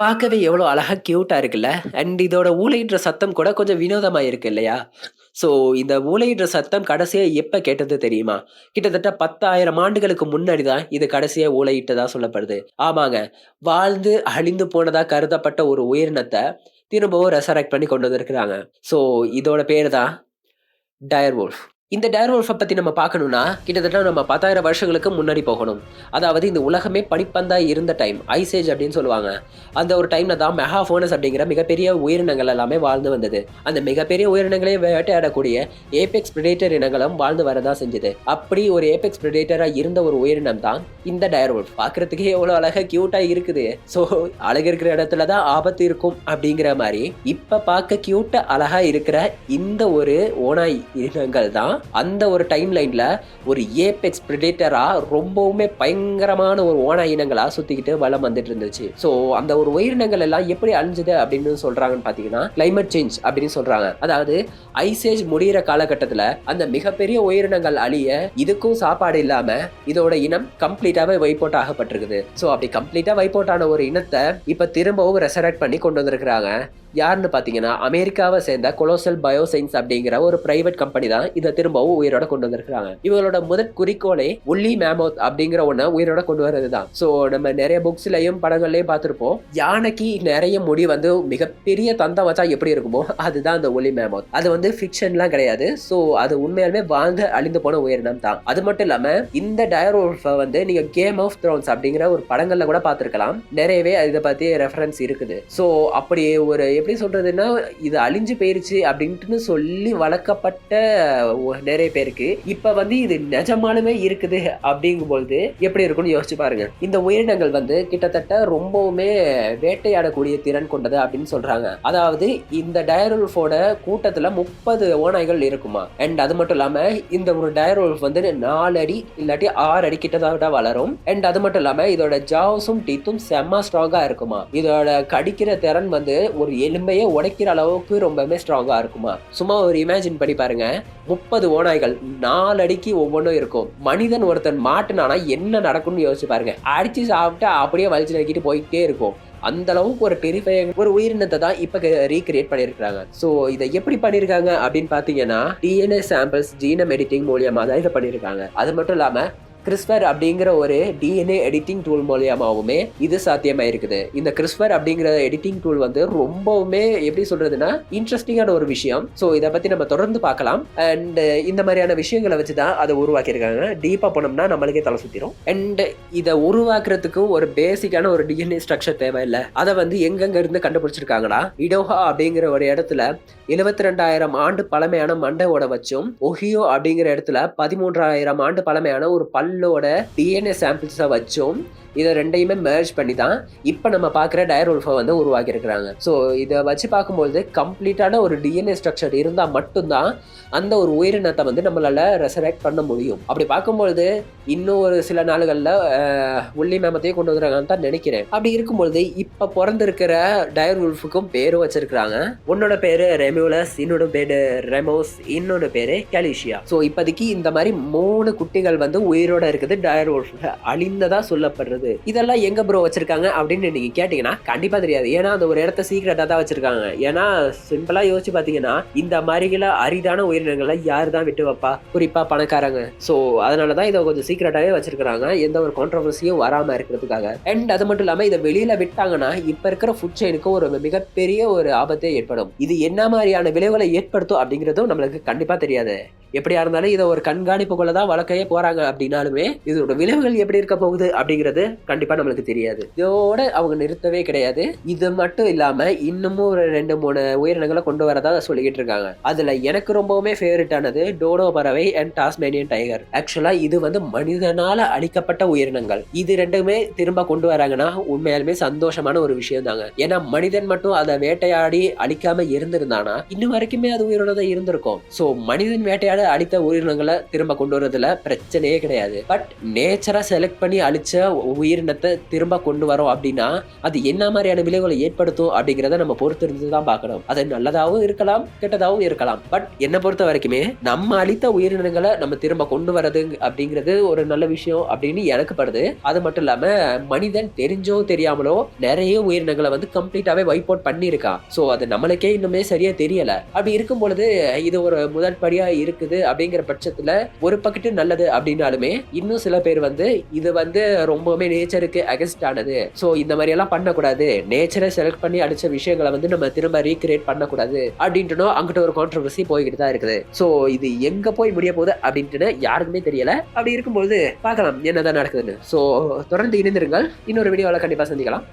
பார்க்கவே எவ்வளோ அழகாக கியூட்டாக இருக்குல்ல. அண்ட் இதோட ஊளையிடுற சத்தம் கூட கொஞ்சம் வினோதமாக இருக்கு இல்லையா? ஸோ இந்த ஊளையிடுற சத்தம் கடைசியாக எப்போ கேட்டது தெரியுமா? கிட்டத்தட்ட 10,000 ஆண்டுகளுக்கு முன்னாடி தான் இது கடைசியாக ஊளையிட்டதாக சொல்லப்படுது. ஆமாங்க. வாழ்ந்து அழிந்து போனதாக கருதப்பட்ட ஒரு உயிரினத்தை திரும்பவும் ரெசரக்ட் பண்ணி கொண்டு வந்திருக்கிறாங்க. ஸோ இதோட பேர் தான் டயர்வொல்ஃப். இந்த டேர்வோல்ஃபை பற்றி நம்ம பார்க்கணும்னா, கிட்டத்தட்ட நம்ம 10,000 வருஷங்களுக்கு முன்னாடி போகணும். அதாவது இந்த உலகமே பனிப்பந்தாக இருந்த டைம். ஐஸ் ஏஜ் அப்படின்னு சொல்லுவாங்க. அந்த ஒரு டைமில் தான் மெகாஃபோனஸ் அப்படிங்கிற மிகப்பெரிய உயிரினங்கள் எல்லாமே வாழ்ந்து வந்தது. அந்த மிகப்பெரிய உயிரினங்களே வேட்டையாடக்கூடிய ஏபெக்ஸ் பிரிடேட்டர் இனங்களும் வாழ்ந்து வரதா செஞ்சது. அப்படி ஒரு ஏபெக்ஸ் பிரிடேட்டராக இருந்த ஒரு உயிரினம் தான் இந்த டயர்வோல்ஃப் பார்க்குறதுக்கே எவ்வளோ அழகாக க்யூட்டாக இருக்குது. ஸோ அழகு இருக்கிற இடத்துல தான் ஆபத்து இருக்கும் அப்படிங்கிற மாதிரி இப்போ பார்க்க க்யூட்டாக அழகாக இருக்கிற இந்த ஒரு ஓனாய் இனங்கள் தான் அந்த ஒரு டைம் லைன்ல ஒரு ஏபெக்ஸ் ப்ரிடேட்டராக ரொம்பவுமே பயங்கரமான ஒரு ஓநாய் இனங்களா சுத்திக்கிட்டு வளம் வந்துட்டு இருந்துச்சு. ஸோ அந்த ஒரு உயிரினங்கள் எல்லாம் எப்படி அழிஞ்சது அப்படின்னு சொல்கிறாங்கன்னு பார்த்தீங்கன்னா, கிளைமேட் சேஞ்ச் அப்படின்னு சொல்றாங்க. அதாவது ஐசேஜ் முடிகிற காலகட்டத்தில் அந்த மிகப்பெரிய உயிரினங்கள் அழிய, இதுக்கும் சாப்பாடு இல்லாம இதோட இனம் கம்ப்ளீட்டாவே வைப் அவுட் ஆகப்பட்டிருக்குது. ஸோ அப்படி கம்ப்ளீட்டா வைப் அவுட் ஆன ஒரு இனத்தை இப்ப திரும்பவும் ரெசரக்ட் பண்ணி கொண்டு வந்திருக்கிறாங்க. யாருன்னு பார்த்தீங்கன்னா, அமெரிக்காவை சேர்ந்த கொலோசல் பயோசைன்ஸ் அப்படிங்கிற ஒரு பிரைவேட் கம்பெனி தான் இதை திரும்பவும் உயிரோட கொண்டு வந்திருக்கிறாங்க. இவங்களோட முதற் குறிக்கோளே woolly மேமோத் அப்படிங்கிற ஒண்ண உயிரோட கொண்டு வர்றது தான். ஸோ நம்ம நிறைய புக்ஸ்லயும், படங்கள்லயும் பார்த்திருப்போம். யானைக்கு நிறைய முடி வந்து மிகப்பெரிய தந்தம் வச்சா எப்படி இருக்குமோ, அதுதான் அந்த ஒலி மேமோத் அது வந்து ஃபிக்ஷன்லாம் கிடையாது. ஸோ அது உண்மையாலுமே வாழ்ந்து அழிந்து போன உயிரினம் தான். அது மட்டும் இல்லாம இந்த டயர்வொல்ஃப வந்து நீங்க கேம் ஆஃப் த்ரோன்ஸ் அப்படிங்கிற ஒரு படங்கள்ல கூட பார்த்துருக்கலாம் நிறையவே இதை பத்தி ரெஃபரன்ஸ் இருக்குது. ஸோ அப்படி ஒரு எப்படி சொல்றதுன்னா, இது அழிஞ்சு போயிருச்சு அப்படின்ட்டுன்னு சொல்லி வளர்க்கப்பட்ட நிறைய பேருக்கு, இப்ப வந்து இது நிஜமாலுமே இருக்குது அப்படிங்கும்பொழுது எப்படி இருக்கும்னு யோசிச்சு பாருங்க. இந்த உயிரினங்கள் வந்து கிட்டத்தட்ட ரொம்பவுமே வேட்டையாடக்கூடிய திறன் கொண்டது அப்படின்னு சொல்றாங்க. அதாவது இந்த டயர்வொல்ஃபோட கூட்டத்துல 30 ஓநாய்கள் இருக்குமா. அண்ட் அது மட்டும் இல்லாம இந்த ஒரு டயர்வொல்ஃப் வந்து நாலு அடி இல்லாட்டி ஆறு அடி கிட்டத்தட்ட வளரும். அண்ட் அது மட்டும் இல்லாம இதோட ஜாவ்ஸும், டீத்தும் செம்ம ஸ்ட்ராங்கா இருக்குமா. இதோட கடிக்கிற திறன் வந்து ஒரு எலும்பையே உடைக்கிற அளவுக்கு ரொம்பவே ஸ்ட்ராங்கா இருக்குமா. சும்மா ஒரு இமேஜின் பண்ணி பாருங்க. முப்பது 30 ஓநாய்கள் நாலு அடிக்கு ஒவ்வொன்றும் இருக்கும். மனிதன் ஒருத்தன் மாட்டுனானா என்ன நடக்கும்னு யோசிச்சு பாருங்க. அடிச்சு சாப்பிட்டு அப்படியே வலிச்சு நக்கிட்டு போயிட்டே இருக்கும். அந்த அளவுக்கு ஒரு டெரிஃபையிங் ஒரு உயிரினத்தை தான் இப்ப ரீக்ரியேட் பண்ணியிருக்காங்க. ஸோ இதை எப்படி பண்ணியிருக்காங்க அப்படின்னு பார்த்தீங்கன்னா, டிஎன்ஏ சாம்பிள்ஸ் ஜீனம் எடிட்டிங் மூலியமா தான் இதை பண்ணியிருக்காங்க. அது மட்டும் இல்லாம கிறிஸ்பர் அப்படிங்கிற ஒரு டிஎன்ஏ எடிட்டிங் டூல் மூலியமாகவுமே இது சாத்தியமாயிருக்குது. இந்த கிறிஸ்பர் அப்படிங்கிற எடிட்டிங் டூல் வந்து ரொம்பவுமே எப்படி சொல்றதுன்னா, இன்ட்ரெஸ்டிங்கான ஒரு விஷயம். ஸோ இதை பத்தி நம்ம தொடர்ந்து பார்க்கலாம். அண்ட் இந்த மாதிரியான விஷயங்களை வச்சு தான் அதை உருவாக்கியிருக்காங்க. டீப்பாக போனோம்னா நம்மளுக்கே தலை சுத்திரும். அண்ட் இதை உருவாக்குறதுக்கு ஒரு பேசிக்கான ஒரு டிஎன்ஏ ஸ்ட்ரக்சர் தேவையில்லை அதை வந்து எங்கெங்க இருந்து கண்டுபிடிச்சிருக்காங்கன்னா, இடோஹா அப்படிங்கிற ஒரு இடத்துல 72,000 ஆண்டு பழமையான மண்டையோட வச்சும், ஒஹியோ அப்படிங்கிற இடத்துல 13,000 ஆண்டு பழமையான ஒரு பல்லோட டிஎன்ஏ சாம்பிள்ஸை வச்சும், இதை ரெண்டையுமே மெர்ஜ் பண்ணி தான் இப்போ நம்ம பார்க்குற டயர் உல்ஃபை வந்து உருவாக்கியிருக்கிறாங்க. ஸோ இதை வச்சு பார்க்கும்பொழுது கம்ப்ளீட்டான ஒரு டிஎன்ஏ ஸ்ட்ரக்சர் இருந்தால் மட்டும்தான் அந்த ஒரு உயிரினத்தை வந்து நம்மளால் ரெசரக்ட் பண்ண முடியும். அப்படி பார்க்கும்பொழுது இன்னும் ஒரு சில நாள்களில் உள்ளி மேமத்தையும் கொண்டு வந்துடுறாங்கன்னு தான் நினைக்கிறேன். அப்படி இருக்கும்பொழுது இப்போ பிறந்திருக்கிற டயர் உல்ஃபுக்கும் பேரும் வச்சிருக்கிறாங்க. உன்னோட பேரு ரெமியூலஸ் இன்னோட பேரு ரெமோஸ், இன்னொரு பேரு கலிஷியா. ஸோ இப்போதைக்கு இந்த மாதிரி மூணு குட்டிகள் வந்து உயிரோட இருக்குது டயர் உல்ஃபில் அழிந்ததாக சொல்லப்படுறது. இதெல்லாம் எங்க ப்ரோ வச்சிருக்காங்க அப்படின்னு நீங்க கேட்டீங்கன்னா, கண்டிப்பா தெரியாது. ஏன்னா அந்த ஒரு இடத்த சீக்கிரட்டா தான் வச்சிருக்காங்க. ஏன்னா சிம்பிளா யோசிச்சு பார்த்தீங்கன்னா, இந்த மாரிகள அரிதான உயிரினங்களை யார் தான் விட்டு வைப்பா? குறிப்பா பணக்காரங்க. ஸோ அதனாலதான் தான் கொஞ்சம் சீக்கிரட்டாவே வச்சிருக்காங்க எந்த ஒரு கான்ட்ரவர்சியும் வராம இருக்கிறதுக்காக. அண்ட் அது மட்டும் இல்லாம இதை வெளியில விட்டாங்கன்னா, இப்ப இருக்கிற ஃபுட் செயினுக்கு ஒரு மிகப்பெரிய ஒரு ஆபத்தே ஏற்படும். இது என்ன மாதிரியான விளைவுகளை ஏற்படுத்தும் அப்படிங்கிறதும் நம்மளுக்கு கண்டிப்பா தெரியாது. எப்படியா இருந்தாலும் இதை ஒரு கண்காணிப்புக்குள்ள தான் வளர்க்கவே போறாங்க அப்படின்னாலுமே, இதோட விளைவுகள் எப்படி இருக்க போகுது அப்படிங்கிறது கண்டிப்பா நம்மளுக்கு தெரியாது. இதோட அவங்க நிறுத்தவே கிடையாது. இது மட்டும் இல்லாம இன்னமும் ஒரு ரெண்டு மூணு உயிரினங்களை கொண்டு வரதா சொல்லிக்கிட்டு இருக்காங்க. அதுல எனக்கு ரொம்பவுமே ஃபேவரட் ஆனது டோடோ பறவை அண்ட் டாஸ்மேனியன் டைகர். ஆக்சுவலா இது வந்து மனிதனால அழிக்கப்பட்ட உயிரினங்கள். இது ரெண்டுமே திரும்ப கொண்டு வராங்கன்னா உண்மையாலுமே சந்தோஷமான ஒரு விஷயம் தாங்க. ஏன்னா மனிதன் மட்டும் அதை வேட்டையாடி அழிக்காம இருந்திருந்தானா, இன்னும் வரைக்குமே அது உயிரோட தான் இருந்திருக்கும். ஸோ மனிதன் வேட்டையாட அழித்த உயிரினங்களை திரும்ப கொண்டு வரதுல பிரச்சனையே கிடையாது. பட் நேச்சரா செலக்ட் பண்ணி அழிச்ச உயிரினத்தை திரும்ப கொண்டு வரோம் அப்படின்னா அது என்ன மாதிரியான விளைவுகளை ஏற்படுத்தும் அப்படிங்கிறத நம்ம பொறுத்து இருந்து தான் பார்க்கணும். அது நல்லதாகவும் இருக்கலாம் கெட்டதாகவும் இருக்கலாம். பட் என்னை பொறுத்த வரைக்குமே நம்ம அழித்த உயிரினங்களை நம்ம திரும்ப கொண்டு வரது அப்படிங்கிறது ஒரு நல்ல விஷயம் அப்படின்னு எனக்கு படுது. அது மட்டும் இல்லாம மனிதன் தெரிஞ்சோ தெரியாமலோ நிறைய உயிரினங்களை வந்து கம்ப்ளீட்டாவே வைப் அவுட் பண்ணியிருக்கான் ஸோ அது நம்மளுக்கே இன்னுமே சரியா தெரியல. அப்படி இருக்கும் பொழுது இது ஒரு முதல் படியா இருக்குது. அப்படிங்கிற பட்சத்துல ஒரு பக்கெட்டு நல்லது அப்படின்னாலுமே இன்னும் சில பேர் வந்து இது வந்து ரொம்பவுமே நேச்சருக்கு அகென்ஸ்ட் ஆனது. ஸோ இந்த மாதிரி எல்லாம் பண்ணக்கூடாது. நேச்சரை செலக்ட் பண்ணி அடிச்ச விஷயங்களை வந்து நம்ம திரும்ப ரீக்ரியேட் பண்ணக்கூடாது அப்படின்ட்டு அங்கிட்ட ஒரு கான்ட்ரவர்சி போய்கிட்டு தான் இருக்குது. ஸோ இது எங்க போய் முடிய போகுது அப்படின்ட்டு யாருக்குமே தெரியல. அப்படி இருக்கும்போது பார்க்கலாம் என்னதான் நடக்குதுன்னு. ஸோ தொடர்ந்து இணைந்திருங்கள். இன்னொரு வீடியோவில் கண்டிப்பாக சந்திக்கலாம்.